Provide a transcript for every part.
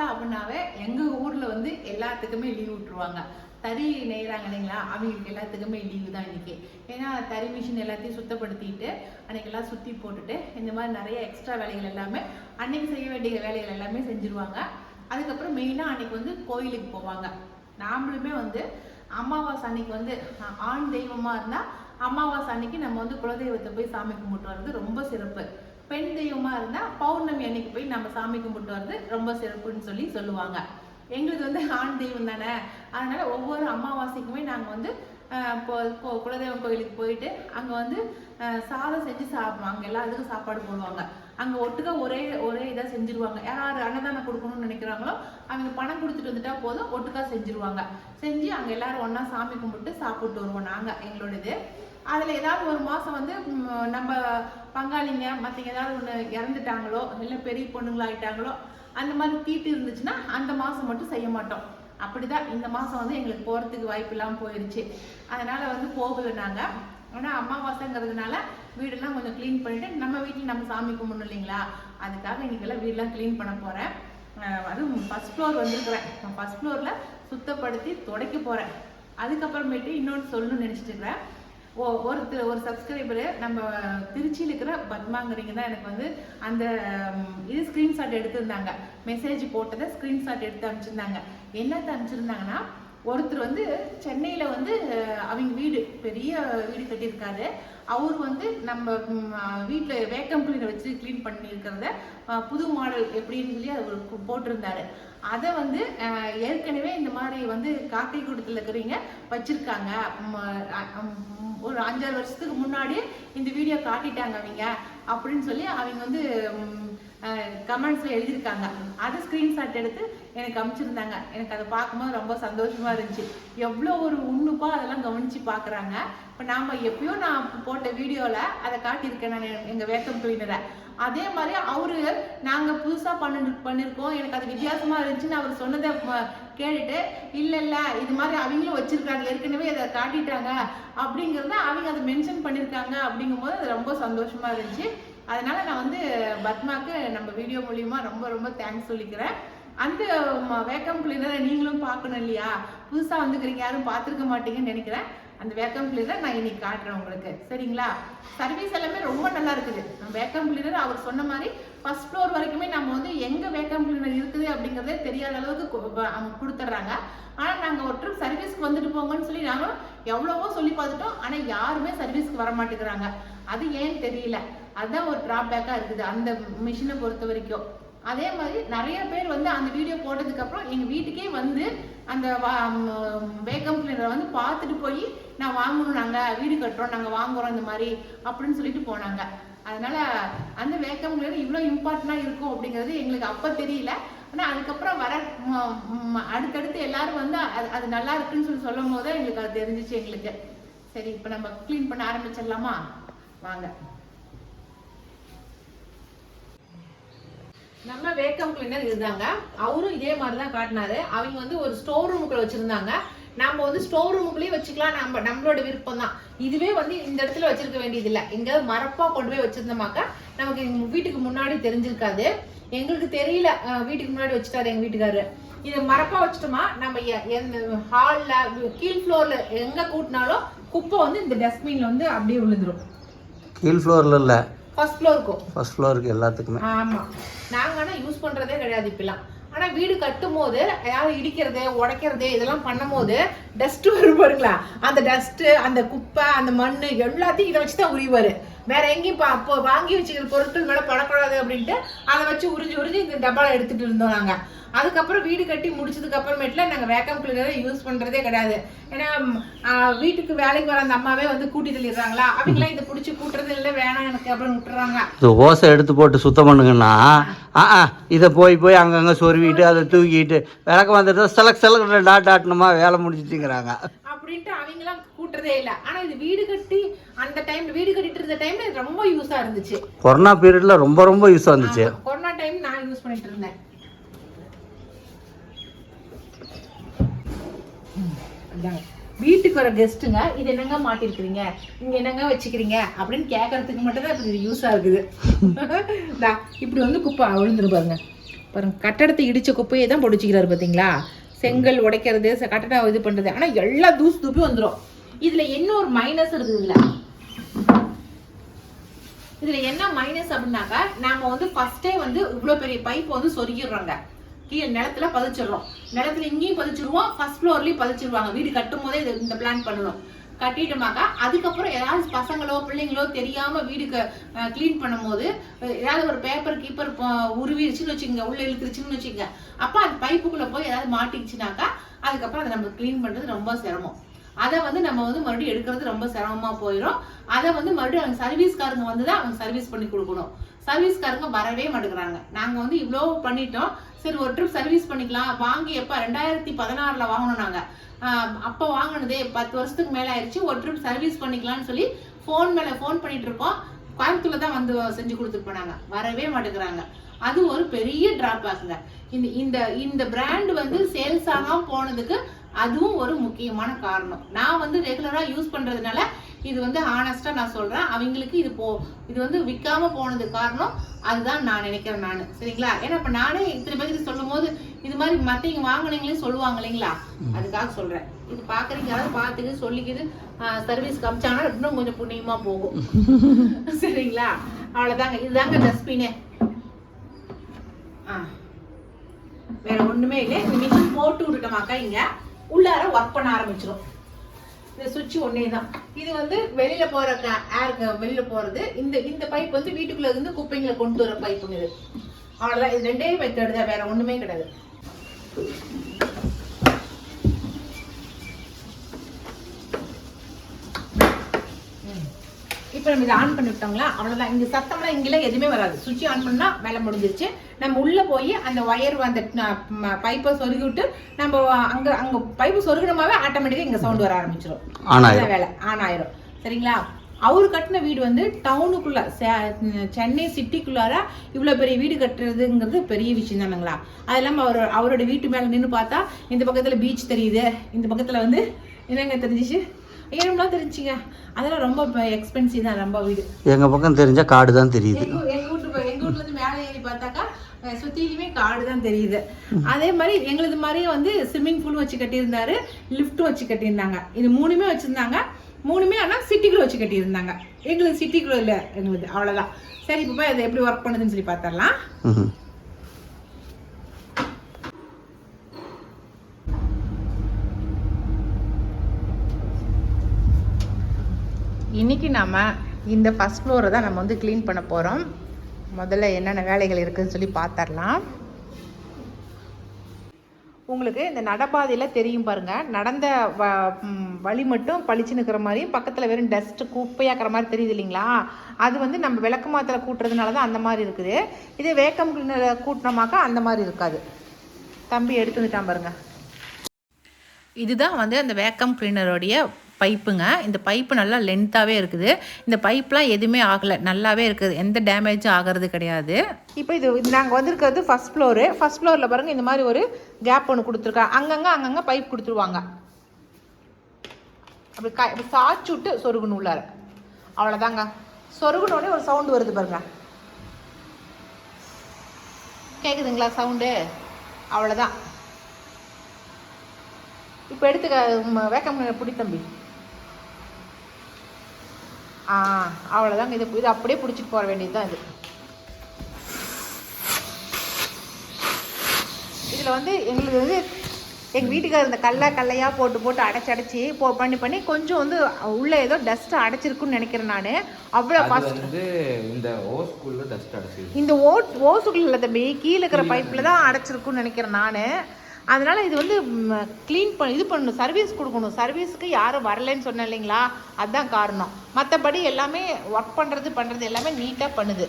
அமாவாசை அப்படின்னாவே எங்கள் ஊரில் வந்து எல்லாத்துக்குமே லீவ் விட்டுருவாங்க. தறி நெய்கிறாங்க இல்லைங்களா? அவங்களுக்கு எல்லாத்துக்குமே லீவு தான் இன்றைக்கி ஏன்னா தறி மிஷின் எல்லாத்தையும் சுத்தப்படுத்திட்டு அன்றைக்கெல்லாம் சுற்றி போட்டுட்டு இந்த மாதிரி நிறைய எக்ஸ்ட்ரா வேலைகள் எல்லாமே அன்னைக்கு செய்ய வேண்டிய வேலைகள் எல்லாமே செஞ்சுருவாங்க. அதுக்கப்புறம் மெயினாக அன்னைக்கு வந்து கோயிலுக்கு போவாங்க. நாமளுமே வந்து அமாவாசை அன்னைக்கு வந்து ஆண் தெய்வமாக இருந்தால் அமாவாசை அன்னைக்கு நம்ம வந்து குலதெய்வத்தை போய் சாமி கும்பிட்டு வர்றது ரொம்ப சிறப்பு. பெண் தெய்வமா இருந்தா பௌர்ணமி அன்னைக்கு போய் நம்ம சாமி கும்பிட்டு வர்றது ரொம்ப சிறப்புன்னு சொல்லி சொல்லுவாங்க. எங்களுக்கு வந்து ஆண் தெய்வம் தானே. அதனால ஒவ்வொரு அமாவாசைக்குமே நாங்க வந்து இப்போ குலதெய்வம் கோயிலுக்கு போயிட்டு அங்க வந்து சாதம் செஞ்சு சாப்பிடுவாங்க. அங்கே எல்லாத்துக்கும் சாப்பாடு போடுவாங்க. அங்க ஒட்டுக்கா ஒரே ஒரே இதா செஞ்சிருவாங்க. யார் அன்னதானம் கொடுக்கணும்னு நினைக்கிறாங்களோ அவங்க பணம் கொடுத்துட்டு வந்துட்டா போதும் ஒட்டுக்கா செஞ்சிருவாங்க. செஞ்சு அங்க எல்லாரும் ஒன்றா சாமி கும்பிட்டு சாப்பிட்டு வருவோம் நாங்க. எங்களோட இது அதில் ஏதாவது ஒரு மாதம் வந்து நம்ம பங்காளிங்க மற்றவங்க ஏதாவது ஒன்று இறந்துட்டாங்களோ இல்லை பெரிய பொண்ணுங்களாகிட்டாங்களோ அந்த மாதிரி தீட்டு இருந்துச்சுன்னா அந்த மாதம் மட்டும் செய்ய மாட்டோம். அப்படிதான் இந்த மாதம் வந்து எங்களுக்கு போகிறதுக்கு வாய்ப்பு இல்லாமல் போயிடுச்சு அதனால் வந்து போகலை நாங்கள் ஆனால் அமாவாசைங்கிறதுனால வீடெல்லாம் கொஞ்சம் க்ளீன் பண்ணிவிட்டு நம்ம வீட்டில் நம்ம சாமி கும்பிடணும் இல்லைங்களா? அதுக்காக இன்றைக்கெல்லாம் வீடெல்லாம் க்ளீன் பண்ண போகிறேன் அதுவும் ஃபர்ஸ்ட் ஃப்ளோர் வந்துருக்குறேன். ஃபர்ஸ்ட் ஃப்ளோரில் சுத்தப்படுத்தி துடைக்க போகிறேன் அதுக்கப்புறமேட்டு இன்னொன்று சொல்லணும்னு நினச்சிட்டு இருக்கிறேன். ஓ ஒருத்தர் ஒரு சப்ஸ்கிரைபரு நம்ம திருச்சியில் இருக்கிற பத்மாங்கிறீங்க தான் எனக்கு வந்து அந்த இது ஸ்க்ரீன்ஷாட் எடுத்திருந்தாங்க. மெசேஜ் போட்டதை ஸ்க்ரீன்ஷாட் எடுத்து அனுப்பிச்சிருந்தாங்க. என்னத்தை அனுப்பிச்சிருந்தாங்கன்னா ஒருத்தர் வந்து சென்னையில் வந்து அவங்க வீடு பெரிய வீடு கட்டியிருக்காரு. அவர் வந்து நம்ம வீட்டில் வேக்கம் கிளீனர் வச்சு க்ளீன் பண்ணியிருக்கிறத புது மாடல் எப்படின்னு சொல்லி அவர் போட்டிருந்தாரு. அதை வந்து ஏற்கனவே இந்த மாதிரி வந்து காக்கை கூட்டத்தில் இருக்கிறவங்க வச்சுருக்காங்க. ஒரு அஞ்சாறு வருஷத்துக்கு முன்னாடியே இந்த வீடியோ காட்டிட்டாங்க அவங்க அப்படின்னு சொல்லி அவங்க வந்து கமெண்ட்ஸில் எழுதியிருக்காங்க. அதை ஸ்க்ரீன்ஷாட் எடுத்து எனக்கு அமைச்சிருந்தாங்க. எனக்கு அதை பார்க்கும்போது ரொம்ப சந்தோஷமாக இருந்துச்சு. எவ்வளோ ஒரு உன்னுப்பா அதெல்லாம் கவனிச்சு பார்க்குறாங்க. இப்போ நாம் எப்பயோ நான் போட்ட வீடியோவில் அதை காட்டியிருக்கேன் நான் எங்கள் வேக்கம் கிளீனரை அதே மாதிரி அவரு நாங்க புதுசா பண்ணி பண்ணிருக்கோம். எனக்கு அது வித்தியாசமா இருந்துச்சுன்னு அவர் சொன்னதை கேட்டுட்டு இல்ல இல்ல இது மாதிரி அவங்களும் வச்சிருக்காங்க. ஏற்கனவே அதை காட்டிட்டாங்க. அப்படிங்கறத அவங்க அதை மென்ஷன் பண்ணிருக்காங்க அப்படிங்கும்போது அது ரொம்ப சந்தோஷமா இருந்துச்சு. அதனால நான் வந்து பத்மாக்கு நம்ம வீடியோ மூலியமா ரொம்ப ரொம்ப தேங்க்ஸ் சொல்லிக்கிறேன். அந்த வேக்கம் கிளீனரை நீங்களும் பார்க்கணும் இல்லையா? புதுசாக வந்துக்கிறீங்க யாரும் பார்த்துருக்க மாட்டீங்கன்னு நினைக்கிறேன். அந்த வேக்கம் கிளீனர் நான் இன்னைக்கு காட்டுறேன் உங்களுக்கு. சரிங்களா? சர்வீஸ் எல்லாமே ரொம்ப நல்லா இருக்குது. வேக்கம் கிளீனர் அவர் சொன்ன மாதிரி ஃபர்ஸ்ட் ஃப்ளோர் வரைக்குமே நம்ம வந்து எங்க வேக்கம் கிளீனர் இருக்குது அப்படிங்கறதே தெரியாத அளவுக்கு அவங்க கொடுத்துட்றாங்க. ஆனா நாங்க ஒரு ட்ரிப் சர்வீஸ்க்கு வந்துட்டு போங்கன்னு சொல்லி நாங்களும் எவ்வளவோ சொல்லி பார்த்துட்டோம். ஆனா யாருமே சர்வீஸ்க்கு வர மாட்டேங்கிறாங்க. அது ஏன்னு தெரியல. அதுதான் ஒரு டிராபேக்கா இருக்குது அந்த மிஷினை பொறுத்த வரைக்கும். அதே மாதிரி நிறைய பேர் வந்து அந்த வீடியோ போட்டதுக்கு அப்புறம் எங்க வீட்டுக்கே வந்து அந்த வேக்கம் கிளீனரை வந்து பார்த்துட்டு போய் நான் வாங்கணும் நாங்கள் வீடு கட்டுறோம் நாங்கள் வாங்குறோம் இந்த மாதிரி அப்படின்னு சொல்லிட்டு போனாங்க. அதனால அந்த வேக்கம் கிளீனர் இவ்வளோ இம்பார்ட்டண்டாக இருக்கும் அப்படிங்கிறது எங்களுக்கு அப்போ தெரியல. ஆனால் அதுக்கப்புறம் வர அடுத்தடுத்து எல்லாரும் வந்து அது அது நல்லா இருக்குன்னு சொல்லி சொல்லும் போது எங்களுக்கு அது தெரிஞ்சிச்சு எங்களுக்கு. சரி இப்போ நம்ம க்ளீன் பண்ண ஆரம்பிச்சிடலாமா? வாங்க. நம்ம வேக்கம் கிளீனர் இருந்தாங்க அவரும் இதே மாதிரி தான் காட்டினாரு. அவங்க வந்து ஒரு ஸ்டோர் ரூமுக்குள்ள வச்சிருந்தாங்க. நாம வந்து ஸ்டோர் ரூமுக்குள்ளேயே வச்சுக்கலாம். நம்ம நம்மளோட விருப்பம் தான் இதுவே வந்து இந்த இடத்துல வச்சிருக்க வேண்டியது இல்ல எங்கேயாவது மரப்பா கொண்டு போய் வச்சிருந்தோமாக்கா நமக்கு வீட்டுக்கு முன்னாடி தெரிஞ்சிருக்காது. எங்களுக்கு தெரியல. வீட்டுக்கு முன்னாடி வச்சுட்டாரு எங்க வீட்டுக்காரரு இது மரப்பா வச்சுட்டோமா நம்ம ஹால்ல கீழ் ஃப்ளோர்ல எங்க கூட்டினாலும் குப்பை வந்து இந்த டஸ்ட்பின்ல வந்து அப்படியே விழுந்துரும். கீழ் ஃப்ளோரில் இல்லை. ஃபர்ஸ்ட் ஃப்ளோருக்கும் ஃபர்ஸ்ட் ஃப்ளோருக்கு எல்லாத்துக்குமே. ஆமா. நாங்க ஆனா யூஸ் பண்றதே கிடையாது இப்பெல்லாம். ஆனா வீடு கட்டும் போது யாரும் இடிக்கிறது உடைக்கிறது இதெல்லாம் பண்ணும் போது டஸ்ட் வரும் பாருங்களா? அந்த டஸ்ட் அந்த குப்பை அந்த மண் எல்லாத்தையும் இதை வச்சு தான் உரிவாரு வேற எங்கேயும் பா- அப்போ வாங்கி வச்சுக்கிற பொருட்கள் மேல படக்கூடாது அப்படின்ட்டு அதை வச்சு உறிஞ்சு உறிஞ்சு இந்த டப்பால எடுத்துட்டு இருந்தோம் நாங்க. அதுக்கப்புறம் வீடு கட்டி முடிச்சதுக்கு அப்புறமேட்டுல நாங்க வேக்கம் கிளீனரை யூஸ் பண்றதே கிடையாது. ஏன்னா வீட்டுக்கு வேலைக்கு வர அந்த அம்மாவே வந்து கூட்டி தள்ளிடுறாங்களா? அவங்களாம் இதை பிடிச்சி கூட்டுறது இல்லை வேணாம் எனக்கு அப்புறம் விட்டுறாங்க. இது ஓசை எடுத்து போட்டு சுத்தம் பண்ணுங்கன்னா ஆ இதை போய் போய் அங்கங்கே சொருவிட்டு அதை தூக்கிட்டு விளக்க வந்துட்டு செலக்ட் செலக்ட் டாட் ஆட்டணுமா வேலை முடிச்சிட்டுங்கிறாங்க அப்படின்ட்டு அவங்களாம் கூட்டுறதே இல்ல. ஆனா இது வீடு கட்டி அந்த டைம் வீடு கட்டிட்டு இருந்த டைம்ல ரொம்ப யூஸா இருந்துச்சு. கொரோனா பீரியடில் ரொம்ப ரொம்ப யூஸ் வந்துச்சு ஆமா, கொரோனா டைம் நான் யூஸ் பண்ணிட்டு இருந்தேன். இந்தாங்க. வீட்டுக்கு வர கெஸ்ட்டுங்க இது என்னங்க மாட்டிருக்கிறீங்க? இங்க என்னங்க வச்சுக்கிறீங்க? அப்படின்னு கேட்கறதுக்கு மட்டும்தான் இது யூஸா இருக்குது. இப்படி வந்து குப்பை விழுந்துரு பாருங்க. பாருங்க கட்டடத்தை இடிச்ச குப்பையை தான் பொடிச்சிக்கிறாரு பாத்தீங்களா? செங்கல் உடைக்கிறது கட்டடம் இது பண்றது. ஆனா எல்லா தூசு தூப்பி வந்துடும் இதுல என்ன ஒரு மைனஸ் இருக்குது இல்ல இதுல என்ன மைனஸ் அப்படின்னாக்கா நாம வந்து ஃபர்ஸ்டே வந்து இவ்வளவு பெரிய பைப் வந்து சொருகிடுறோங்க. கீழே நிலத்துல பதிச்சிடுறோம். நிலத்துல இங்கேயும் பதிச்சிருவோம் ஃபர்ஸ்ட் ஃப்ளோர்லயும் பதிச்சிருவாங்க வீடு கட்டும் போதே இது இந்த பிளான் பண்ணணும். கட்டிட்டோமாக்கா அதுக்கப்புறம் ஏதாவது பசங்களோ பிள்ளைங்களோ தெரியாம வீடு க்ளீன் பண்ணும்போது அஹ், ஏதாவது ஒரு பேப்பர் கீப்பர் உருவிடுச்சுன்னு வச்சுக்கோங்க. உள்ள இழுத்துருச்சுன்னு வச்சுக்கோங்க. அப்ப அந்த பைப்புக்குள்ள போய் ஏதாவது மாட்டிச்சுனாக்கா அதுக்கப்புறம் அதை நம்ம க்ளீன் பண்றது ரொம்ப சிரமம். அதை வந்து நம்ம வந்து மறுபடியும் எடுக்கிறது ரொம்ப சிரமமா போயிடும் அதை வந்து மறுபடியும் அவங்க சர்வீஸ்காரங்க வந்து தான் அவங்க சர்வீஸ் பண்ணி கொடுக்கணும். சர்வீஸ்காரங்க வரவே மாட்டேங்கிறாங்க. நாங்க வந்து இவ்வளோ பண்ணிட்டோம். சரி ஒரு ட்ரிப் சர்வீஸ் பண்ணிக்கலாம். வாங்கி எப்போ ரெண்டாயிரத்தி பதினாறில் வாங்கணும் நாங்கள் அப்போ வாங்கினதே பத்து வருஷத்துக்கு மேலே ஆயிடுச்சு. ஒரு ட்ரிப் சர்வீஸ் பண்ணிக்கலாம்னு சொல்லி ஃபோன் மேலே ஃபோன் பண்ணிட்டு இருக்கோம். கோயம்புத்தூர்ல தான் வந்து செஞ்சு கொடுத்துட்டு போனாங்க வரவே மாட்டேங்கிறாங்க. அது ஒரு பெரிய டிராபேக்குங்க இந்த இந்த இந்த பிராண்ட் வந்து சேல்ஸ் ஆகாம போனதுக்கு அதுவும் ஒரு முக்கியமான காரணம். நான் வந்து ரெகுலராக யூஸ் பண்ணுறதுனால இது வந்து ஆனஸ்டா நான் சொல்றேன். அவங்களுக்கு இது போ இது வந்து விற்காம போனதுக்கு காரணம் அதுதான் நான் நினைக்கிறேன் நான். சரிங்களா? ஏன்னா இப்ப நானே இத்தனை பேருக்கு சொல்லும் போது இது மாதிரி மத்தவங்க வாங்குனீங்களே சொல்லுவாங்க இல்லைங்களா? அதுக்காக சொல்றேன். இது பாக்குறீங்க யாராவது பார்த்துட்டு சொல்லிக்கிது சர்வீஸ் காமிச்சாங்கன்னா இன்னும் கொஞ்சம் புண்ணியமா போகும். சரிங்களா? அவ்வளவுதாங்க. இதுதாங்க டஸ்ட்பினே வேற ஒண்ணுமே இல்லை. இந்த மிஷின் போட்டு விட்டுட்டோமாக்கா இங்க? உள்ளார ஒர்க் பண்ண ஆரம்பிச்சிடும் இந்த சுவிட்ச் ஒன்னே தான். இது வந்து வெளியில போற ஏர் வெளியில போறது. இந்த இந்த பைப் வந்து வீட்டுக்குள்ள இருந்து குப்பைங்களை கொண்டு வர பைப்புங்க இது. அவ்வளவுதான். இது ரெண்டே மெத்தட் தான். வேற ஒண்ணுமே கிடையாது. இப்போ நம்ம இதை ஆன் பண்ணி விட்டோங்களா? அவ்வளோதான் இங்கே சத்தம்லாம் இங்கெல்லாம் எதுவுமே வராது. சுவிட்ச் ஆன் பண்ணா வேலை முடிஞ்சிருச்சு. நம்ம உள்ள போய் அந்த ஒயர் அந்த பைப்பை சொருகி விட்டு நம்ம அங்க அங்க பைப்பு சொருகினமாவே ஆட்டோமேட்டிக்கா இங்க சவுண்ட் வர ஆரம்பிச்சிடும். வேலை. ஆன் ஆயிரும். சரிங்களா? அவரு கட்டின வீடு வந்து டவுனுக்குள்ள சென்னை சிட்டிக்குள்ளார இவ்வளோ பெரிய வீடு கட்டுறதுங்கிறது பெரிய விஷயம் தானுங்களா? அது இல்லாமல் அவர் அவரோட வீட்டு மேலே நின்று பார்த்தா இந்த பக்கத்தில் பீச் தெரியுது. இந்த பக்கத்தில் வந்து என்னங்க தெரிஞ்சிச்சு? ஏனும்லாம் தெரிஞ்சுங்க. அதெல்லாம் ரொம்ப எக்ஸ்பென்சிவ் தான் ரொம்ப வீடு. எங்க பக்கம் தெரிஞ்சா காடு தான் தெரியுது. எங்க எங்க வீட்டு ப- எங்க வீட்டுல இருந்து மேலே ஏறி பார்த்தாக்கா சுத்திலுமே காடு தான் தெரியுது. அதே மாதிரி எங்களது மாதிரியே வந்து ஸ்விம்மிங் பூல் வச்சு கட்டியிருந்தாரு லிஃப்ட்டும் வச்சு கட்டியிருந்தாங்க. இது மூணுமே வச்சிருந்தாங்க. மூணுமே ஆனா சிட்டிக்குள்ள வச்சு கட்டியிருந்தாங்க. எங்களுக்கு சிட்டிக்குள்ள இல்ல எங்களுக்கு அவ்வளவுதான். சரி இப்போ அதை எப்படி ஒர்க் பண்ணுதுன்னு சொல்லி பார்த்தரலாம் இன்றைக்கி நாம் இந்த ஃபஸ்ட் ஃப்ளோரை தான் நம்ம வந்து க்ளீன் பண்ண போகிறோம் முதல்ல என்னென்ன வேலைகள் இருக்குதுன்னு சொல்லி பார்த்துடலாம் உங்களுக்கு இந்த நடப்பாதையில் தெரியும் பாருங்க. நடந்த வ வழி மட்டும் பளிச்சுன்னுக்கிற நிற்கிற மாதிரியும் பக்கத்தில் வெறும் டஸ்ட் குப்பையாக்கிற மாதிரி தெரியுது இல்லைங்களா? அது வந்து நம்ம விளக்கமாத்தில் கூட்டுறதுனால தான் அந்த மாதிரி இருக்குது. இதே வேக்கம் கிளீனரை கூட்டினோமாக்கா அந்த மாதிரி இருக்காது. தம்பி எடுத்து வந்துட்டான் பாருங்கள் இதுதான் வந்து அந்த வேக்கம் கிளீனருடைய பைப்புங்க. இந்த பைப்பு நல்லா லென்த்தாகவே இருக்குது. இந்த பைப்லாம் எதுவுமே ஆகலை. நல்லாவே இருக்குது. எந்த டேமேஜும் ஆகிறது கிடையாது. இப்போ இது நாங்கள் வந்திருக்கிறது ஃபஸ்ட் ஃப்ளோரு ஃபர்ஸ்ட் ஃப்ளோரில் பாருங்கள் இந்த மாதிரி ஒரு கேப் ஒன்று கொடுத்துருக்கா. அங்கங்கே அங்கங்கே பைப் கொடுத்துருவாங்க. அப்படி க இப்படி சாய்ச்சி விட்டு சொருகணும் உள்ளார. அவ்வளோதாங்க சொருகுனோடனே ஒரு சவுண்டு வருது பாருங்க. கேட்குதுங்களா சவுண்டு அவ்வளோதான் இப்போ எடுத்துக்க வேக்கம் பிடி தம்பி. அவ்வளோதாங்க இது இது அப்படியே பிடிச்சிட்டு போக வேண்டியது தான் இது. இதில் வந்து எங்களுக்கு வந்து எங்கள் வீட்டுக்காரர் இந்த கல்லை கல்லையாக போட்டு போட்டு அடைச்சி அடைச்சி போ பண்ணி பண்ணி கொஞ்சம் வந்து உள்ளே ஏதோ டஸ்ட் அடைச்சிருக்குன்னு நினைக்கிறேன் நான். அவ்வளோ ஃபஸ்ட் வந்து இந்த ஓஸ்குள்ள டஸ்ட் அடைச்சிது இந்த ஓட் ஓசுக்குள்ள தம்பி. கீழே இருக்கிற பைப்பில் தான் அடைச்சிருக்குன்னு நினைக்கிறேன் நான். அதனால இது வந்து க்ளீன் பண்ண இது பண்ணணும் சர்வீஸ் கொடுக்கணும். சர்வீஸ்க்கு யாரும் வரலைன்னு சொன்னேன் இல்லைங்களா? அதுதான் காரணம். மற்றபடி எல்லாமே ஒர்க் பண்ணுறது பண்ணுறது எல்லாமே நீட்டாக பண்ணுது.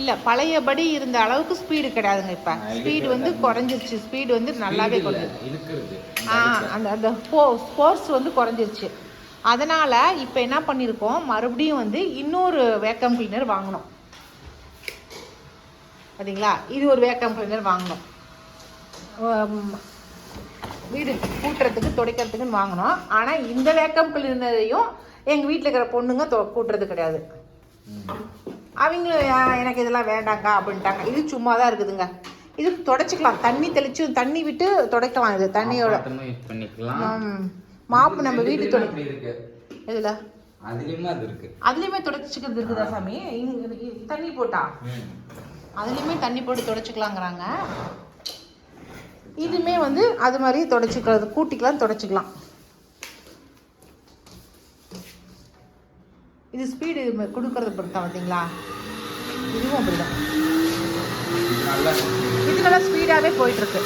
இல்லை பழையபடி இருந்த அளவுக்கு ஸ்பீடு கிடையாதுங்க இப்போ. ஸ்பீடு வந்து குறைஞ்சிருச்சு. ஸ்பீடு வந்து நல்லாவே குறைஞ்சிருச்சு. ஆ அந்த அந்த ஸ்போர்ட்ஸ் வந்து குறைஞ்சிருச்சு. அதனால் இப்போ என்ன பண்ணியிருக்கோம் மறுபடியும் வந்து இன்னொரு வேக்கம் கிளீனர் வாங்கினோம் பார்த்தீங்களா இது ஒரு வேக்கம் கிளீனர் வாங்கினோம் வீடு கூட்டுறதுக்கு துடைக்கிறதுக்குன்னு வாங்கினோம் ஆனால் இந்த வேக்கம் கிளீனரையும் எங்கள் வீட்டில் இருக்கிற பொண்ணுங்க தொ கூட்டுறது கிடையாது. அவங்களும் "ஆ, எனக்கு இதெல்லாம் வேண்டாங்க்கா அப்படின்ட்டாங்க. இது சும்மா தான் இருக்குதுங்க. இது தொடச்சிக்கலாம். தண்ணி தெளிச்சு தண்ணி விட்டு துடைக்கலாம். இது தண்ணியோட பண்ணிக்கலாம். மாப்பு நம்ம வீட்டு துடை அப்படி இருக்கு? இதில் அதுலயுமே அது இருக்கு. அதுலேயுமே துடைச்சிக்கிறது இருக்குதா சாமி? தண்ணி போட்டா? அதுலேயுமே தண்ணி போட்டு துடைச்சிக்கலாங்கிறாங்க. இதுமே வந்து அது மாதிரி துடைச்சிக்கிறது. கூட்டிக்கலாம் துடைச்சிக்கலாம். இது ஸ்பீடு கொடுக்கறது பொறுத்தா பார்த்தீங்களா இதுவும் அப்படிதான். இது நல்லா ஸ்பீடாகவே போயிட்டுருக்கு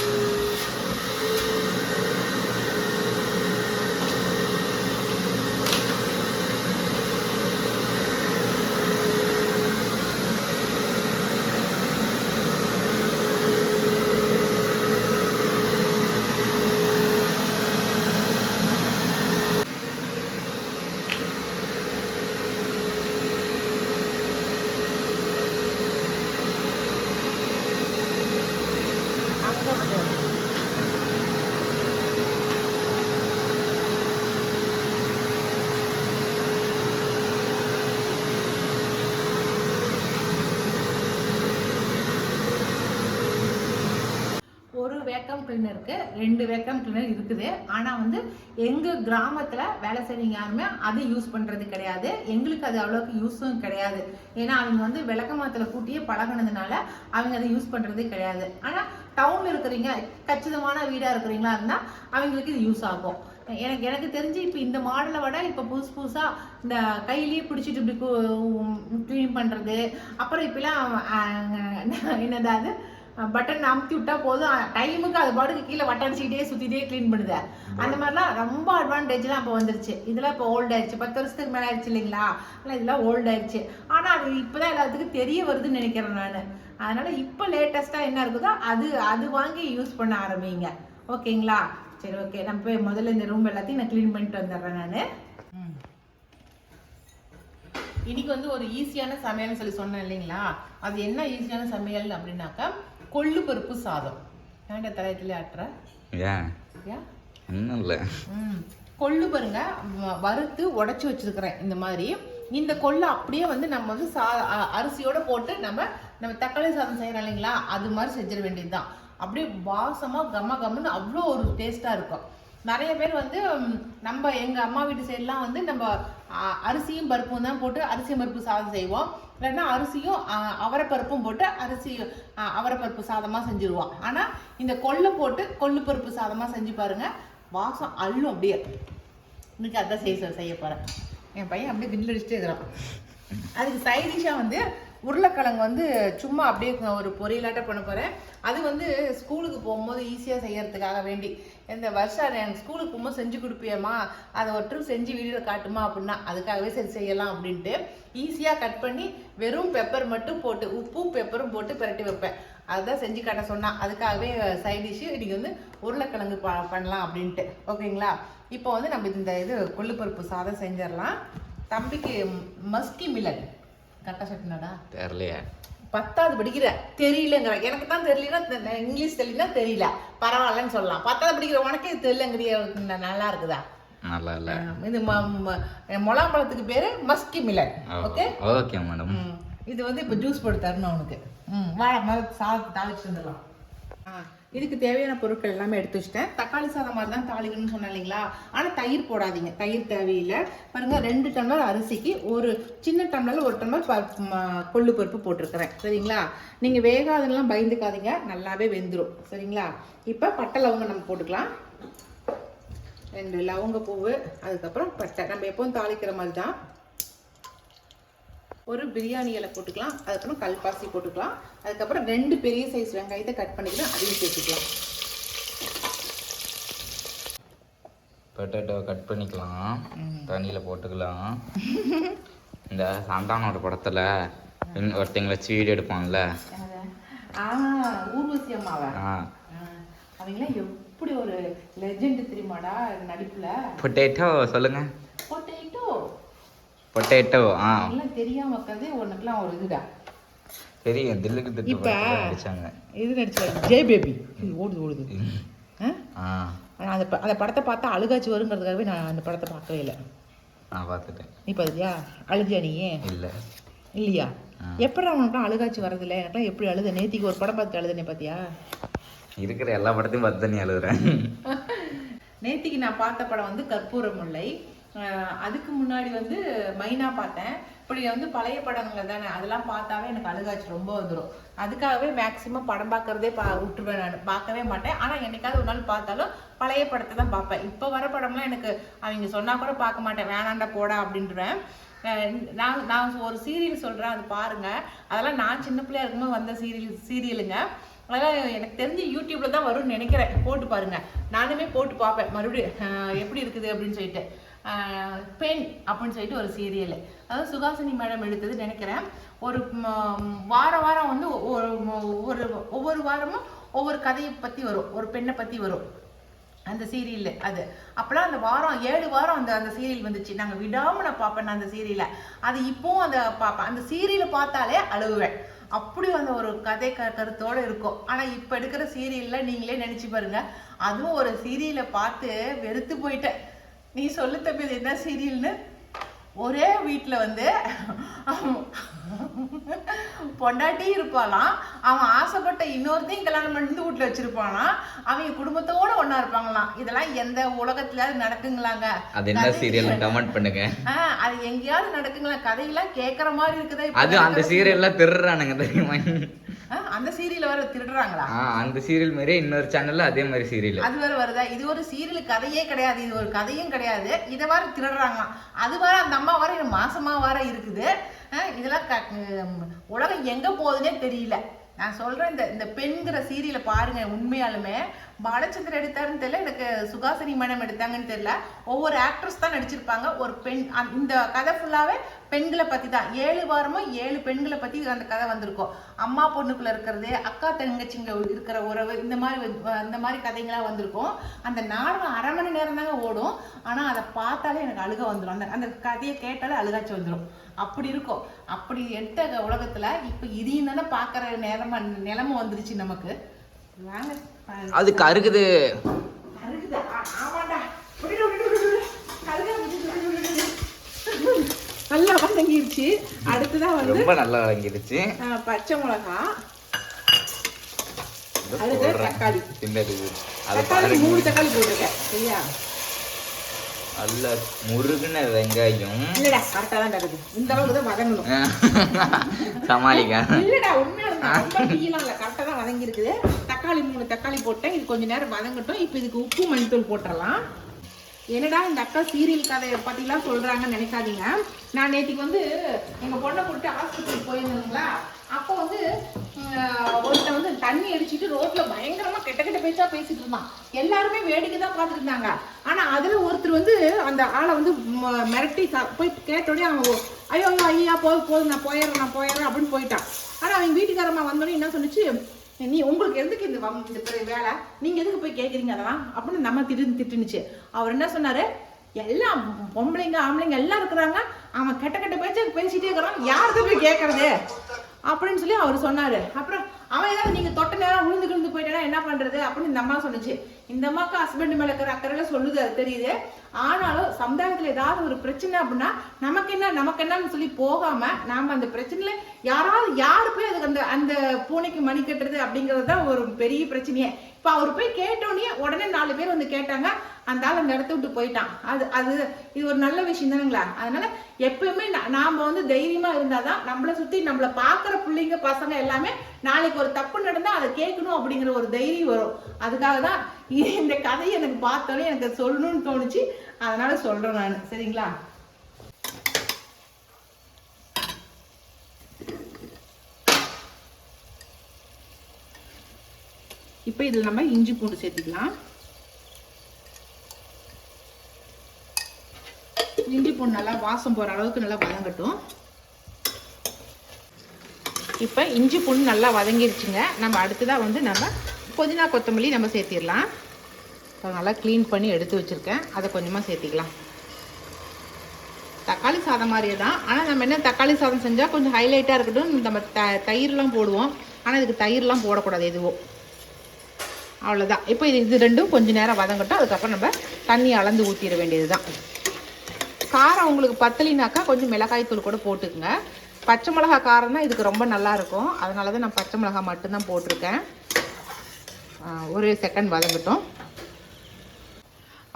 ஒரு வேக்கம் கிளீனருக்கு ரெண்டு வேக்கம் கிளீனர் இருக்குது. ஆனால் வந்து எங்கள் கிராமத்தில் வேலை செய்றவங்க யாருமே அது யூஸ் பண்ணுறது கிடையாது. எங்களுக்கு அது அவ்வளோக்கு யூஸும் கிடையாது. ஏன்னா அவங்க வந்து விளக்க மரத்தில் கூட்டியே பழகினதுனால அவங்க அதை யூஸ் பண்ணுறதே கிடையாது. ஆனால் டவுனில் இருக்கிறீங்க கச்சிதமான வீடாக இருக்கிறீங்களா இருந்தால் அவங்களுக்கு இது யூஸ் ஆகும். எனக்கு எனக்கு தெரிஞ்சு இப்போ இந்த மாடலை விட இப்போ புதுசு புதுசாக இந்த கையிலேயே பிடிச்சிட்டு இப்படி க்ளீன் பண்ணுறது அப்புறம் இப்போலாம் என்னதாவது பட்டன் அமுத்தி விட்டா போதும். டைமுக்கு அது பாட்டுக்கு கீழே வட்டடிச்சுக்கிட்டே சுற்றிட்டே க்ளீன் பண்ணுது அந்த மாதிரிலாம் ரொம்ப அட்வான்டேஜ்லாம் இப்போ வந்துருச்சு. இதெல்லாம் இப்போ ஓல்ட் ஆயிடுச்சு பத்து வருஷத்துக்கு மேலே ஆயிடுச்சு இல்லைங்களா? ஆனால் இதெல்லாம் ஓல்ட் ஆயிடுச்சு ஆனால் அது இப்போதான் எல்லாத்துக்கும் தெரிய வருதுன்னு நினைக்கிறேன் நான். அதனால இப்போ லேட்டஸ்ட்டாக என்ன இருக்குதோ அது அது வாங்கி யூஸ் பண்ண ஆரம்பிங்க. ஓகேங்களா? சரி ஓகே நம்ம போய் முதல்ல இந்த ரூம் எல்லாத்தையும் நான் க்ளீன் பண்ணிட்டு வந்துடுறேன் நான். இன்னைக்கு வந்து ஒரு ஈஸியான சமையல்னு சொல்லி சொன்னேன் இல்லைங்களா? அது என்ன ஈஸியான சமையல் அப்படின்னாக்கா கொள்ளு பருப்பு சாதம். ஏன்டா தலையத்துல ஆட்டுற? ஏன்? ஒன்றும் இல்லை. கொள்ளு பாருங்க வறுத்து உடைச்சி வச்சிருக்கிறேன் இந்த மாதிரி. இந்த கொள்ளு அப்படியே வந்து நம்ம வந்து சா அரிசியோட போட்டு நம்ம நம்ம தக்காளி சாதம் செய்யறோம் இல்லைங்களா? அது மாதிரி செஞ்சிட வேண்டியதுதான். அப்படியே வாசமா கம கமன்னு அவ்வளோ ஒரு டேஸ்டா இருக்கும். நிறைய பேர் வந்து நம்ம எங்க அம்மா வீட்டு சைட்லாம் வந்து நம்ம அரிசியும் பருப்பும் தான் போட்டு அரிசி பருப்பு சாதம் செய்வோம். இல்லைன்னா அரிசியும் அவரைப்பருப்பும் போட்டு அரிசி அவரைப்பருப்பு சாதமாக செஞ்சுருவோம். ஆனால் இந்த கொள்ளை போட்டு கொள்ளு பருப்பு சாதமாக செஞ்சு பாருங்க வாசம் அள்ளும் அப்படியே. இன்னைக்கு அதான் செய்ய செய்ய போகிறேன் என் பையன் அப்படியே கிண்டில் இருக்கிறான். அதுக்கு சைடிஷாக வந்து உருளைக்கிழங்கு வந்து சும்மா அப்படியே ஒரு பொரியலாட்டம் பண்ண போகிறேன் அது வந்து ஸ்கூலுக்கு போகும்போது ஈஸியாக செய்யறதுக்காக வேண்டி. இந்த வருஷம் எனக்கு ஸ்கூலுக்கு போகும்போது செஞ்சு கொடுப்பியம்மா. அதை ஒரு ட்ரிப் செஞ்சு வீடியோவில் காட்டுமா அப்படின்னா அதுக்காகவே சரி செய்யலாம் அப்படின்ட்டு ஈஸியாக கட் பண்ணி வெறும் பெப்பர் மட்டும் போட்டு உப்பும் பெப்பரும் போட்டு பிரட்டி வைப்பேன். அதுதான் செஞ்சு காட்ட சொன்னான் அதுக்காகவே சைட் டிஷ்ஷு இன்னைக்கு வந்து உருளைக்கிழங்கு ப பண்ணலாம் அப்படின்ட்டு. ஓகேங்களா? இப்போ வந்து நம்ம இந்த இது கொள்ளுப்பருப்பு சாதம் செஞ்சிடலாம். தம்பிக்கு மஸ்கி மில்லட். கரெக்டாக சொன்னாடா தெரியலையே. பத்தாவது படிக்கிற தெரியலங்கிற. எனக்கு தான் தெரியலன்னா இங்கிலீஷ் தெரியலனா தெரியல. பரவாயில்லன்னு சொல்லலாம். பத்தாவது படிக்கிற உனக்கே தெரியலங்கிறிய நல்லா இருக்குதா? நல்லா இல்லை. இது ம- ம- முலாம்பழத்துக்கு பேரு musk melon okay? Okay madam. இது வந்து இப்போ ஜூஸ் போட்டு தரணும் அவனுக்கு. ம் வாழை மாதிரி சாதத்தை தாளிச்சு வந்துடலாம். ஆ. இதுக்கு தேவையான பொருட்கள் எல்லாமே எடுத்து வச்சிட்டேன். தக்காளி சாதம் மாதிரி தான் தாளிக்கணும்னு சொன்னேன் இல்லைங்களா? ஆனால் தயிர் போடாதீங்க. தயிர் தேவையில்லை. பாருங்க ரெண்டு டம்ளர் அரிசிக்கு ஒரு சின்ன டம்ளர் ஒரு டம்ளர் பருப்பு கொள்ளு பருப்பு போட்டிருக்கிறேன். சரிங்களா? நீங்கள் வேகாதுன்னெலாம் பயந்துக்காதீங்க. நல்லாவே வெந்துடும் சரிங்களா? இப்போ பட்டை லவங்கம் நம்ம போட்டுக்கலாம். ரெண்டு லவங்க பூவு அதுக்கப்புறம் பட்டை. நம்ம எப்பவும் தாளிக்கிற மாதிரி தான். ஒரு பிரியாணி இலை போட்டுக்கலாம் அதுக்கப்புறம் கல்பாசி போட்டுக்கலாம் அதுக்கப்புறம் ரெண்டு பெரிய சைஸ் வெங்காயத்தை கட் பண்ணிக்கலாம் அதையும் சேர்த்துக்கலாம். பொட்டேட்டோ கட் பண்ணிக்கலாம் தண்ணியில் போட்டுக்கலாம். இந்த சந்தானோட படத்தில் ஒருத்தங்களை வச்சு வீடியோ எடுப்பாங்கல்ல? ஆ ஊர்வசி அம்மாவா? அவங்களாம் எப்படி ஒரு லெஜெண்ட் தெரியுமாடா நடிப்புல? பொட்டேட்டோ சொல்லுங்க. பொட்டேட்டோ பொட்டேட்டோ ஆ. எல்லாம் தெரியாம உட்காந்து உனக்குலாம் ஒரு இதுடா. தெரியும் தில்லுக்கு திட்டு இப்ப- நடிச்சாங்க. இது நடிச்சாரு ஜெய் பேபி ஓடுது ஓடுது. ஆ? நான் அந்த அந்த படத்தை பார்த்தா அழுகாச்சி வருங்கிறதுக்காகவே நான் அந்த படத்தை பார்க்கவே இல்லை. நான் பார்த்துட்டேன். நீ பார்த்தியா? அழுதியா நீ? இல்ல. இல்லையா. எப்படி அவனுக்குலாம் அழுகாச்சி வரதில்லை எனக்குலாம் எப்படி அழுத? நேத்திக்கு ஒரு படம் பார்த்துட்டு அழுதுனே பார்த்தியா? இருக்கிற எல்லா படத்தையும் பார்த்து தான் நீ அழுகுறேன் நேத்திக்கு நான் பார்த்த படம் வந்து கற்பூர முல்லை அதுக்கு முன்னாடி வந்து மைனா பார்த்தேன். இப்படி வந்து பழைய படங்கள் தானே அதெல்லாம் பார்த்தாவே எனக்கு அழுகாச்சு ரொம்ப வந்துடும் அதுக்காகவே மேக்சிமம் படம் பார்க்கறதே பா விட்டுருவேன் நான். பார்க்கவே மாட்டேன். ஆனால் என்னைக்காவது ஒரு நாள் பார்த்தாலும் பழைய படத்தை தான் பார்ப்பேன். இப்போ வர படம்லாம் எனக்கு அவங்க சொன்னால் கூட பார்க்க மாட்டேன். வேணாண்டா போடா அப்படின்றேன். நான் நான் ஒரு சீரியல் சொல்கிறேன் அது பாருங்கள் அதெல்லாம் நான் சின்ன பிள்ளையா இருக்கும்போது வந்த சீரியல் சீரியலுங்க அதெல்லாம் எனக்கு தெரிஞ்சு யூடியூப்பில் தான் வரும்னு நினைக்கிறேன். போட்டு பாருங்கள் நானுமே போட்டு பார்ப்பேன். மறுபடியும் எப்படி இருக்குது அப்படின்னு சொல்லிட்டு. பெண் அப்படின்னு சொல்லிட்டு ஒரு சீரியல். அதாவது சுகாசினி மேடம் எடுத்தது நினைக்கிறேன். ஒரு வார வாரம் வந்து ஒரு ஒரு ஒவ்வொரு வாரமும் ஒவ்வொரு கதையை பற்றி வரும். ஒரு பெண்ணை பற்றி வரும். அந்த சீரியல் அது. அப்போலாம் அந்த வாரம் ஏழு வாரம் அந்த அந்த சீரியல் வந்துச்சு. நாங்கள் விடாமல் நான் பார்ப்பேன் அந்த சீரியலை. அது இப்போவும் அந்த பார்ப்பேன். அந்த சீரியலை பார்த்தாலே அழுவேன். அப்படி அந்த ஒரு கதை க கருத்தோடு இருக்கும். ஆனால் இப்போ எடுக்கிற சீரியலில் நீங்களே நினச்சி பாருங்கள் அதுவும் ஒரு சீரியலை பார்த்து வெறுத்து போயிட்டேன். நீ சொல்லு தம்பி இது என்ன சீரியல்னு? ஒரே வீட்டில் வந்து பொண்டாட்டி இருப்பாளாம். அவன் ஆசைப்பட்ட இன்னொருத்தையும் கல்யாணம் பண்ணி வீட்டில் வச்சிருப்பானாம் அவங்க குடும்பத்தோட ஒண்ணா இருப்பாங்களாம். இதெல்லாம் எந்த உலகத்துலயாவது நடக்குங்களாங்க. அது என்ன சீரியல் கமெண்ட் பண்ணுங்க. அது எங்கேயாவது நடக்குங்களா? கதையெல்லாம் கேட்குற மாதிரி இருக்குதா? அது அந்த சீரியல்லாம் திருடுறானுங்க தெரியுமா? அந்த சீரியல் வர திருடுறாங்களா? அந்த சீரியல் மாதிரியே இன்னொரு சேனல்ல அதே மாதிரி சீரியல். அது வேற வருதா? இது ஒரு சீரியல் கதையே கிடையாது. இது ஒரு கதையும் கிடையாது. இதை வேற திருடுறாங்களாம். அது வேற அந்த அம்மா வர மாசமா வர இருக்குது. இதெல்லாம் உலகம் எங்க போகுதுன்னே தெரியல. நான் சொல்றேன் இந்த இந்த பெண்கிற சீரியலை பாருங்க உண்மையாலுமே. பாலச்சந்திரன் எடுத்தாருன்னு தெரியல எனக்கு சுகாசினி மேடம் எடுத்தாங்கன்னு தெரியல. ஒவ்வொரு ஆக்ட்ரஸ் தான் நடிச்சிருப்பாங்க. ஒரு பெண் இந்த கதை ஃபுல்லாவே பெண்களை பத்தி தான் ஏழு வாரமும் ஏழு பெண்களை பத்தி அந்த கதை வந்திருக்கும். அம்மா பொண்ணுக்குள்ள இருக்கிறது அக்கா தங்கச்சிங்க இருக்கிற உறவு இந்த மாதிரி இந்த மாதிரி கதைங்களா வந்திருக்கும். அந்த நாடகம் அரை மணி நேரம் தாங்க ஓடும். ஆனா அதை பார்த்தாலே எனக்கு அழுக வந்துடும் அந்த அந்த கதையை கேட்டாலே அழுகாச்சு வந்துடும் அப்படி இருக்கும். அப்படி எடுத்த உலகத்துல இப்ப இதையும் தானே பாக்குற நேரமா நிலைமை வந்துருச்சு நமக்கு. வாங்க. பாருங்க. அது கருகுது அழுகுது. ஆ- ஆமாண்டா. விடு, விடு, விடு, விடு. அழுக விடு, விடு, விடு, விடு. நல்லா வதங்கிருச்சு. அடுத்ததான் வந்து ரொம்ப நல்லா வழங்கிடுச்சு ஆ, பச்சை மிளகா. அடுத்து. தக்காளி. பின்னாடி அதை தக்காளி மூணு தக்காளி போட்டிருக்கேன். சரியா? நல்ல முருகுன வெங்காயம். இல்லடா கரெக்டா தான் நடக்குது. இந்த அளவுக்கு தான் வதங்கணும். சமாளிக்க. இல்லடா உண்மையா இல்ல. கரெக்டா தான் வதங்கி இருக்குது தக்காளி மூணு தக்காளி போட்டேன். இது கொஞ்ச நேரம் வதங்கட்டும். இப்போ இதுக்கு உப்பு மஞ்சத்தூள் போட்டுறலாம். என்னடா இந்த அக்கா சீரியல் கதையை பற்றிலாம் சொல்கிறாங்கன்னு நினைக்காதீங்க. நான் நேற்றுக்கு வந்து எங்கள் பொண்ணை போட்டு ஹாஸ்பிட்டலுக்கு போயிருந்தேங்களா அப்போ வந்து ஒருத்தன் வந்து தண்ணி அடிச்சுட்டு ரோட்டில் பயங்கரமாக கெட்ட கெட்ட பேச்சா பேசிட்டு இருந்தான். எல்லாருமே வேடிக்கை தான் பார்த்துருந்தாங்க ஆனால் அதில் ஒருத்தர் வந்து அந்த ஆளை வந்து ம- மிரட்டி சா- போய் கேட்டோடனே அவன் ஓ- ஐயோ ஐயா போதும் போதும் நான் போயிடுறேன் நான் போயிடுறேன் அப்படின்னு போயிட்டான். ஆனால் அவங்க வீட்டுக்காரம்மா வந்தோடனே என்ன சொன்னிச்சு? நீ உங்களுக்கு எதுக்கு இந்த வம்- இந்த வேலை? நீங்க எதுக்கு போய் கேட்குறீங்க அதெல்லாம்? அப்படின்னு நம்ம திட்டு திட்டுனுச்சு. அவர் என்ன சொன்னாரு? எல்லாம் பொம்பளைங்க ஆம்பளைங்க எல்லாம் இருக்கிறாங்க. அவன் கெட்ட கெட்ட பேச்சு பேசிட்டே இருக்கிறான். யாருக்கு போய் கேட்கறது அப்படின்னு சொல்லி அவர் சொன்னாரு. அப்புறம் அவன் ஏதாவது நீங்க தொட்ட நேரம் உளுந்து கிழுந்து போயிட்டேன்னா என்ன பண்றது? அப்படின்னு இந்த அம்மா சொன்னுச்சு. இந்த அம்மாக்கு ஹஸ்பண்ட் மேல இருக்கிற அக்கறையில சொல்லுது அது தெரியுது. ஆனாலும் சமுதாயத்துல ஏதாவது ஒரு பிரச்சனை அப்படின்னா நமக்கு என்ன நமக்கு என்னன்னு சொல்லி போகாம நாம அந்த பிரச்சனையில யாராவது யாரு போய் அதுக்கு அந்த அந்த பூனைக்கு மணி கட்டுறது அப்படிங்கிறது தான் ஒரு பெரிய பிரச்சனையே. இப்ப அவர் போய் கேட்டோடனே உடனே நாலு பேர் வந்து கேட்டாங்க அந்த ஆள் அந்த இடத்த விட்டு போயிட்டான். அது அது இது ஒரு நல்ல விஷயம் தானுங்களா? அதனால எப்பயுமே நாம் நாம வந்து தைரியமா இருந்தாதான் நம்மளை சுத்தி நம்மளை பாக்குற பிள்ளைங்க பசங்க எல்லாமே நாளைக்கு ஒரு தப்பு நடந்தா அதை கேட்கணும் அப்படிங்கிற ஒரு தைரியம் வரும். அதுக்காக தான் இந்த கதையை எனக்கு பார்த்தோன்னே எனக்கு சொல்லணும்னு தோணுச்சு. அதனால சொல்றேன் நான். சரிங்களா? இப்போ இதில் நம்ம இஞ்சி பூண்டு சேர்த்துக்கலாம். இஞ்சி பூண்டு நல்லா வாசம் போகிற அளவுக்கு நல்லா வதங்கட்டும். இப்போ இஞ்சி பூண்டு நல்லா வதங்கிருச்சுங்க. நம்ம அடுத்ததாக வந்து நம்ம புதினா கொத்தமல்லி நம்ம சேர்த்திடலாம். இப்போ நல்லா க்ளீன் பண்ணி எடுத்து வச்சுருக்கேன். அதை கொஞ்சமாக சேர்த்திக்கலாம். தக்காளி சாதம் மாதிரியே தான். ஆனால் நம்ம என்ன தக்காளி சாதம் செஞ்சால் கொஞ்சம் ஹைலைட்டாக இருக்கட்டும். நம்ம த தயிர்லாம் போடுவோம். ஆனால் இதுக்கு தயிர்லாம் போடக்கூடாது எதுவும் அவ்வளோதான் இப்போ இது இது ரெண்டும் கொஞ்சம் நேரம் வதங்கட்டும். அதுக்கப்புறம் நம்ம தண்ணி அளந்து ஊற்றிட வேண்டியது தான் காரம் உங்களுக்கு பத்தலினாக்கா கொஞ்சம் மிளகாய் தூள் கூட போட்டுக்குங்க. பச்சை மிளகா காரம் தான் இதுக்கு ரொம்ப நல்லா இருக்கும். அதனால தான் நான் பச்சை மிளகாய் மட்டும்தான் போட்டிருக்கேன். ஒரு செகண்ட் வதங்கட்டும்.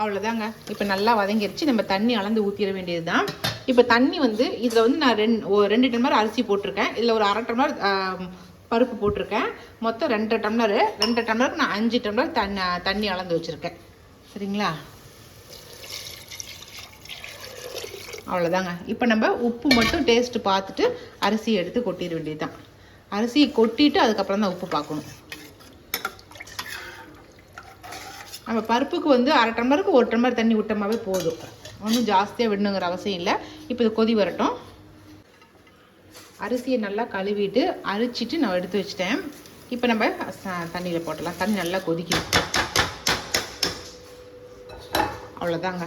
அவ்வளோதாங்க இப்போ நல்லா வதங்கிருச்சு. நம்ம தண்ணி அளந்து ஊற்றிட வேண்டியது தான் இப்போ தண்ணி வந்து இதில் வந்து நான் ரெண்டு ரெண்டு டம்ளர் அரிசி போட்டிருக்கேன். இதில் ஒரு அரை டம்ளர் பருப்பு போட்டிருக்கேன். மொத்தம் ரெண்டு டம்ளர். ரெண்டு டம்ளருக்கு நான் அஞ்சு டம்ளர் தண்ணி தண்ணி அளந்து வச்சுருக்கேன். சரிங்களா? அவ்வளோதாங்க இப்போ நம்ம உப்பு மட்டும் டேஸ்ட்டு பார்த்துட்டு அரிசியை எடுத்து கொட்டிட வேண்டியது தான் அரிசியை கொட்டிட்டு அதுக்கப்புறம் தான் உப்பு பார்க்கணும். நம்ம பருப்புக்கு வந்து அரை டம்ளருக்கு ஒரு டம்ளர் தண்ணி விட்டோமாவே போதும். ஒன்றும் ஜாஸ்தியாக விடணுங்கிற அவசியம் இல்லை. இப்போ இது கொதி வரட்டும். அரிசியை நல்லா கழுவிட்டு அரிச்சிட்டு நான் எடுத்து வச்சிட்டேன். இப்போ நம்ம தண்ணியில் போட்டலாம் தண்ணி நல்லா கொதிக்கணும். அவ்வளோதாங்க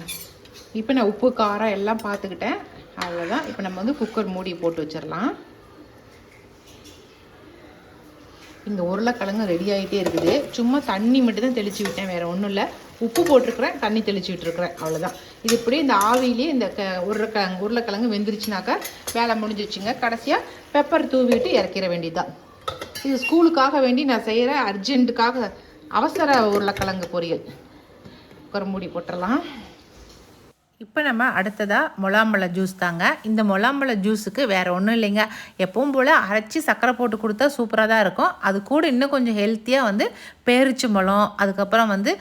இப்போ நான் உப்பு காரம் எல்லாம் பார்த்துக்கிட்டேன் அவ்வளோதான் இப்போ நம்ம வந்து குக்கர் மூடி போட்டு வச்சிடலாம். இந்த உருளைக்கிழங்கு ரெடி ஆகிட்டே இருக்குது. சும்மா தண்ணி மட்டும் தான் தெளித்து விட்டேன். வேறு ஒன்றும் இல்லை. உப்பு போட்டிருக்கிறேன். தண்ணி தெளித்து விட்டுருக்குறேன். அவ்வளோதான் இது இப்படியே இந்த ஆவிலேயே இந்த க உருளைக்கிழங்கு உருளைக்கிழங்கு வெந்துருச்சுனாக்கா வேலை முடிஞ்சிச்சுங்க கடைசியாக பெப்பர் தூவிட்டு இறக்கிற வேண்டியதுதான். இது ஸ்கூலுக்காக வேண்டி நான் செய்கிற அர்ஜென்ட்டுக்காக அவசர உருளைக்கிழங்கு பொரியல். குக்கர் மூடி போட்டுடலாம். இப்போ நம்ம அடுத்ததாக முலாம்பழ ஜூஸ் தாங்க. இந்த முலாம்பழ ஜூஸுக்கு வேறு ஒன்றும் இல்லைங்க. எப்பவும் போல் அரைச்சி சர்க்கரை போட்டு கொடுத்தா சூப்பராக தான் இருக்கும். அது கூட இன்னும் கொஞ்சம் ஹெல்த்தியாக வந்து பேரிச்சம்பழம் அதுக்கப்புறம் வந்து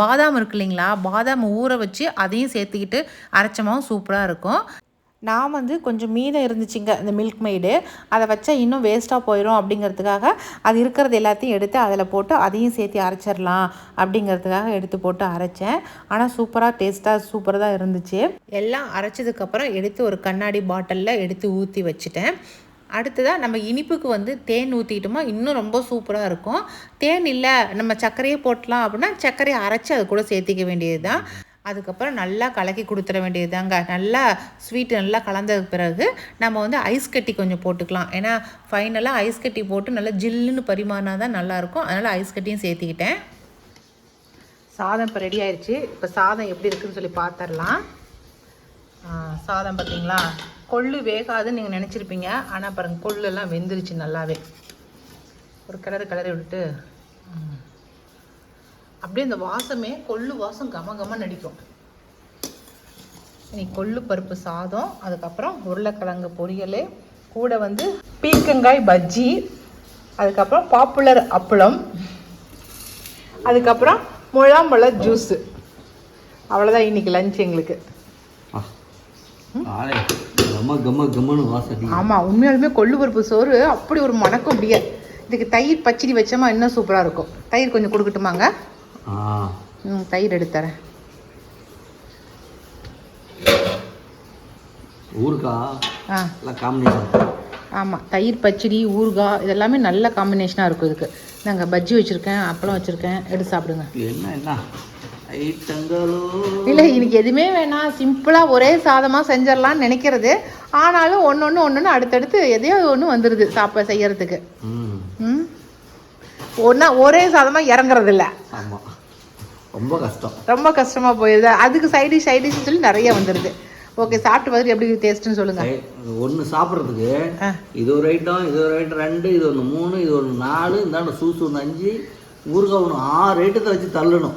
பாதாம் இருக்கு இல்லைங்களா? பாதாம் ஊற வச்சு அதையும் சேர்த்துக்கிட்டு அரைச்சமாவும் சூப்பராக இருக்கும். நான் வந்து கொஞ்சம் மீதம் இருந்துச்சுங்க இந்த மில்க் மெய்டு அதை வச்சா இன்னும் வேஸ்ட்டாக போயிடும் அப்படிங்கிறதுக்காக அது இருக்கிறது எல்லாத்தையும் எடுத்து அதில் போட்டு அதையும் சேர்த்து அரைச்சிடலாம் அப்படிங்கிறதுக்காக எடுத்து போட்டு அரைச்சேன். ஆனால் சூப்பராக டேஸ்ட்டாக சூப்பராக தான் இருந்துச்சு. எல்லாம் அரைச்சதுக்கப்புறம் எடுத்து ஒரு கண்ணாடி பாட்டிலில் எடுத்து ஊற்றி வச்சுட்டேன். அடுத்ததாக நம்ம இனிப்புக்கு வந்து தேன் ஊற்றிக்கிட்டோமா இன்னும் ரொம்ப சூப்பராக இருக்கும். தேன் இல்லை நம்ம சர்க்கரையே போட்டலாம் அப்படின்னா சர்க்கரையை அரைச்சி அது கூட சேர்த்திக்க வேண்டியது தான் அதுக்கப்புறம் நல்லா கலக்கி கொடுத்துட வேண்டியது தாங்க நல்லா ஸ்வீட்டு நல்லா கலந்த பிறகு நம்ம வந்து ஐஸ் கட்டி கொஞ்சம் போட்டுக்கலாம். ஏன்னா ஃபைனலாக ஐஸ் கட்டி போட்டு நல்லா ஜில்லுன்னு பரிமாறினா தான் நல்லாயிருக்கும். அதனால் ஐஸ் கட்டியும் சேர்த்திக்கிட்டேன். சாதம் இப்போ ரெடி ஆயிடுச்சு இப்போ சாதம் எப்படி இருக்குன்னு சொல்லி பார்த்துடலாம் சாதம் பார்த்தீங்களா கொள்ளு வேகாதுன்னு நீங்கள் நினச்சிருப்பீங்க. ஆனால் பாருங்கள் கொள்ளெல்லாம் வெந்துருச்சு நல்லாவே. ஒரு கிளறு கிளறி விட்டுட்டு அப்படியே இந்த வாசமே கொள்ளு வாசம் கம கமன்னு அடிக்கும் இனி கொள்ளு பருப்பு சாதம் அதுக்கப்புறம் உருளைக்கிழங்கு பொரியல் கூட வந்து பீக்கங்காய் பஜ்ஜி அதுக்கப்புறம் பாப்புலர் அப்பளம் அதுக்கப்புறம் முழாம்பழ ஜூஸு அவ்வளோதான் இன்னைக்கு லஞ்ச் எங்களுக்கு. ஆமாம் உண்மையாலுமே கொள்ளு பருப்பு சோறு அப்படி ஒரு மணக்கும் அப்படியே இதுக்கு தயிர் பச்சடி வச்சோமா இன்னும் சூப்பராக இருக்கும். தயிர் கொஞ்சம் கொடுக்கட்டுமாங்க? ம் தயிர் எடுத்துறேன் எல்லாம் காம்பினேஷன் ஆமாம் தயிர் பச்சடி ஊறுகாய் இதெல்லாமே நல்ல காம்பினேஷனாக இருக்கும் இதுக்கு. நாங்கள் பஜ்ஜி வச்சுருக்கேன் அப்பளம் வச்சுருக்கேன் எடுத்து சாப்பிடுங்க. என்ன என்ன? ஐட்டங்களோ. இல்லை இன்னைக்கு எதுவுமே வேணாம். சிம்பிளாக ஒரே சாதமாக செஞ்சிடலாம்னு நினைக்கிறது. ஆனாலும் ஒன்று ஒன்று ஒன்று ஒன்று அடுத்தடுத்து எதையோ ஒன்று வந்துடுது சாப்ப செய்யறதுக்கு. ம். ம்? ஒன்றா ஒரே சாதமாக இறங்குறது இல்ல ஆமாம் ரொம்ப கஷ்டம். ரொம்ப கஷ்டமாக போயிடுது அதுக்கு சைடு சைடிஷ் சொல்லி நிறைய வந்துடுது ஓகே சாப்பிட்டு பார்த்துட்டு எப்படி டேஸ்ட்டுன்னு சொல்லுங்கள் ஒன்று சாப்பிட்றதுக்கு இது ஒரு ஐட்டம் இது ஒரு ஐட்டம் ரெண்டு இது ஒன்று மூணு இது ஒன்று நாலு இந்தாண்ட சூசு ஒன்று அஞ்சு ஊறுகாய் ஒன்று ஆறு ஐட்டத்தை வச்சு தள்ளணும்.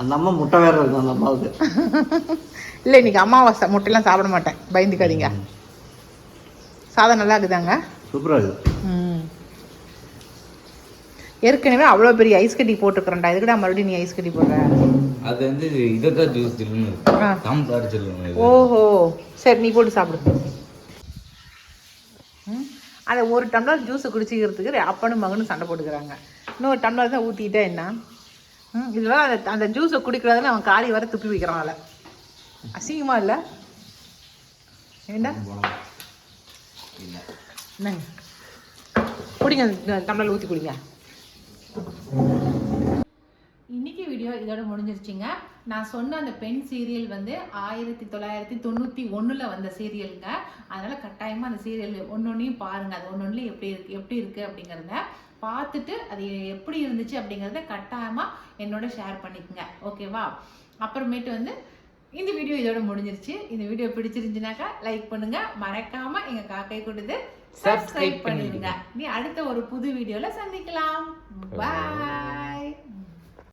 அந்த அம்மா முட்டை வேற இருக்கும் அந்த அம்மாவுக்கு. இல்லை இன்னைக்கு அமாவாசை முட்டையெல்லாம் சாப்பிட மாட்டேன். பயந்துக்காதீங்க. சாதம் நல்லா இருக்குதாங்க? சூப்பராக இருக்குது ம். ஏற்கனவே அவ்வளோ பெரிய ஐஸ் கட்டி போட்டுக்கிறேன்டா இதுக்குடா மறுபடியும் நீ ஐஸ் கட்டி போடுற? அது வந்து இதை தான் ஜூஸ் ஜில்லுன்னு. ஓஹோ. சரி நீ போட்டு சாப்பிடு. ம்? அதை ஒரு டம்ளர் ஜூஸை குடிச்சிக்கிறதுக்கு அப்பனும் மகனும் சண்டை போட்டுக்கிறாங்க. இன்னொரு டம்ளர் தான் ஊற்றிட்டா என்ன? ம் இதெல்லாம் அந்த அந்த ஜூஸை குடிக்கிறதுல அவன் காரி வர துப்பி வைக்கிறான் அதில் அசிங்கமா இல்லை? என்னங்க? குடிங்க டம்ளர் ஊற்றி குடிங்க. இன்னைக்கு வீடியோ இதோட முடிஞ்சிருச்சுங்க. நான் சொன்ன அந்த பெண் சீரியல் வந்து ஆயிரத்தி தொள்ளாயிரத்தி தொண்ணூற்றி ஒன்றில் வந்த சீரியலுங்க அதனால் கட்டாயமாக அந்த சீரியல் ஒன்னொன்னையும் பாருங்கள் அது ஒன்னொன்றுலையும் எப்படி இருக்கு எப்படி இருக்குது அப்படிங்கிறத பார்த்துட்டு அது எப்படி இருந்துச்சு அப்படிங்கிறத கட்டாயமாக என்னோட ஷேர் பண்ணிக்கோங்க. ஓகேவா அப்புறமேட்டு வந்து இந்த வீடியோ இதோட முடிஞ்சிருச்சு. இந்த வீடியோ பிடிச்சிருந்துச்சுனாக்கா லைக் பண்ணுங்கள் மறக்காமல் எங்கள் காக்கை கொடுத்து சப்ஸ்கிரைப் பண்ணிடுங்க. நீ அடுத்த ஒரு புது வீடியோல சந்திக்கலாம். பாய்